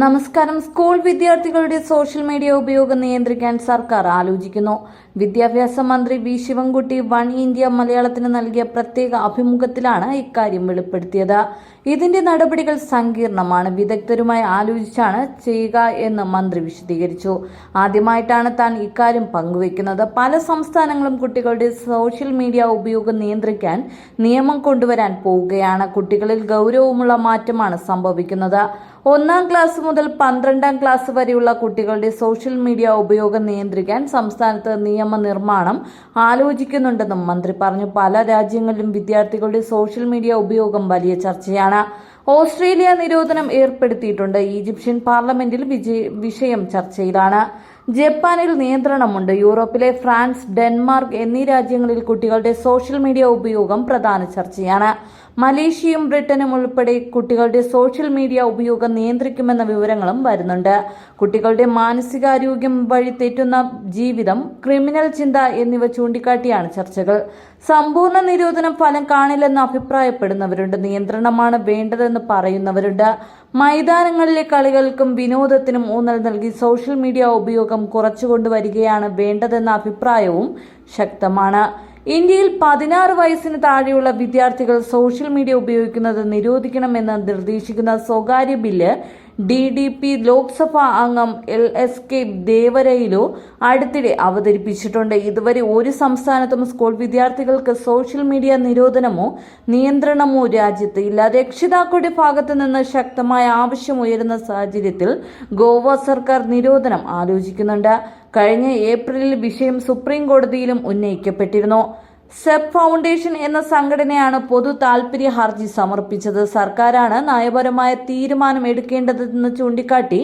നമസ്കാരം. സ്കൂൾ വിദ്യാർത്ഥികളുടെ social media ഉപയോഗം നിയന്ത്രിക്കാൻ സർക്കാർ ആലോചിക്കുന്നു. വിദ്യാഭ്യാസ മന്ത്രി വി ശിവൻകുട്ടി വൺ ഇന്ത്യ മലയാളത്തിന് നൽകിയ പ്രത്യേക അഭിമുഖത്തിലാണ് ഇക്കാര്യം വെളിപ്പെടുത്തിയത്. ഇതിന്റെ നടപടികൾ സങ്കീർണമാണ്. വിദഗ്ധരുമായി ആലോചിച്ചാണ് ചെയ്യുക എന്ന് മന്ത്രി വിശദീകരിച്ചു. ആദ്യമായിട്ടാണ് താൻ ഇക്കാര്യം പങ്കുവയ്ക്കുന്നത്. പല സംസ്ഥാനങ്ങളും കുട്ടികളുടെ സോഷ്യൽ മീഡിയ ഉപയോഗം നിയന്ത്രിക്കാൻ നിയമം കൊണ്ടുവരാൻ പോവുകയാണ്. കുട്ടികളിൽ ഗൗരവമുള്ള മാറ്റമാണ് സംഭവിക്കുന്നത്. ഒന്നാം ക്ലാസ് മുതൽ പന്ത്രണ്ടാം ക്ലാസ് വരെയുള്ള കുട്ടികളുടെ സോഷ്യൽ മീഡിയ ഉപയോഗം നിയന്ത്രിക്കാൻ സംസ്ഥാനത്ത് നിയമനിർമ്മാണം ആലോചിക്കുന്നുണ്ടെന്നും മന്ത്രി പറഞ്ഞു. പല രാജ്യങ്ങളിലും വിദ്യാർത്ഥികളുടെ സോഷ്യൽ മീഡിയ ഉപയോഗം വലിയ ചർച്ചയാണ്. ഓസ്ട്രേലിയ നിരോധനം ഏർപ്പെടുത്തിയിട്ടുണ്ട്. ഈജിപ്ഷ്യൻ പാർലമെന്റിൽ വിജയ- വിഷയം ചർച്ചയിലാണ്. ജപ്പാനിൽ നിയന്ത്രണമുണ്ട്. യൂറോപ്പിലെ ഫ്രാൻസ് ഡെൻമാർക്ക് എന്നീ രാജ്യങ്ങളിൽ കുട്ടികളുടെ സോഷ്യൽ മീഡിയ ഉപയോഗം പ്രധാന ചർച്ചയാണ്. മലേഷ്യയും ബ്രിട്ടനും ഉൾപ്പെടെ കുട്ടികളുടെ സോഷ്യൽ മീഡിയ ഉപയോഗം നിയന്ത്രിക്കുമെന്ന വിവരങ്ങളും വരുന്നുണ്ട്. കുട്ടികളുടെ മാനസികാരോഗ്യം വഴി തെറ്റുന്ന ജീവിതം ക്രിമിനൽ ചിന്ത എന്നിവ ചൂണ്ടിക്കാട്ടിയാണ് ചർച്ചകൾ. സമ്പൂർണ നിരോധനം ഫലം കാണില്ലെന്ന് അഭിപ്രായപ്പെടുന്നവരുണ്ട്. നിയന്ത്രണമാണ് വേണ്ടതെന്ന് പറയുന്നവരുണ്ട്. മൈതാനങ്ങളിലെ കളികൾക്കും വിനോദത്തിനും ഊന്നൽ നൽകി സോഷ്യൽ മീഡിയ ഉപയോഗം കുറച്ചുകൊണ്ടുവരികയാണ് വേണ്ടതെന്ന അഭിപ്രായവും ശക്തമാണ്. ഇന്ത്യയിൽ പതിനാറ് വയസ്സിന് താഴെയുള്ള വിദ്യാർത്ഥികൾ സോഷ്യൽ മീഡിയ ഉപയോഗിക്കുന്നത് നിരോധിക്കണമെന്ന് നിർദ്ദേശിക്കുന്ന സ്വകാര്യ bill D D P Lok Sabha അംഗം എൽ എസ് കെ ദേവരയിലു അടുത്തിടെ അവതരിപ്പിച്ചിട്ടുണ്ട്. ഇതുവരെ ഒരു സംസ്ഥാനത്തും സ്കൂൾ വിദ്യാർത്ഥികൾക്ക് സോഷ്യൽ മീഡിയ നിരോധനമോ നിയന്ത്രണമോ രാജ്യത്ത് ഇല്ല. രക്ഷിതാക്കളുടെ ഭാഗത്തു നിന്ന് ശക്തമായ ആവശ്യം ഉയരുന്ന സാഹചര്യത്തിൽ ഗോവ സർക്കാർ നിരോധനം ആലോചിക്കുന്നുണ്ട്. കഴിഞ്ഞ ഏപ്രിലിൽ വിഷയം സുപ്രീം കോടതിയിലും ഉന്നയിക്കപ്പെട്ടിരുന്നു. സെബ് ഫൗണ്ടേഷൻ എന്ന സംഘടനയാണ് പൊതു താൽപര്യ ഹർജി സമർപ്പിച്ചത്. സർക്കാരാണ് നയപരമായ തീരുമാനം എടുക്കേണ്ടതെന്ന് ചൂണ്ടിക്കാട്ടി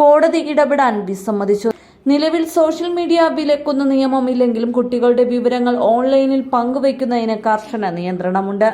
കോടതി ഇടപെടാൻ വിസമ്മതിച്ചു. നിലവിൽ സോഷ്യൽ മീഡിയ വിലക്കുന്ന നിയമമില്ലെങ്കിലും കുട്ടികളുടെ വിവരങ്ങൾ ഓൺലൈനിൽ പങ്കുവയ്ക്കുന്നതിന് കർശന നിയന്ത്രണമുണ്ട്.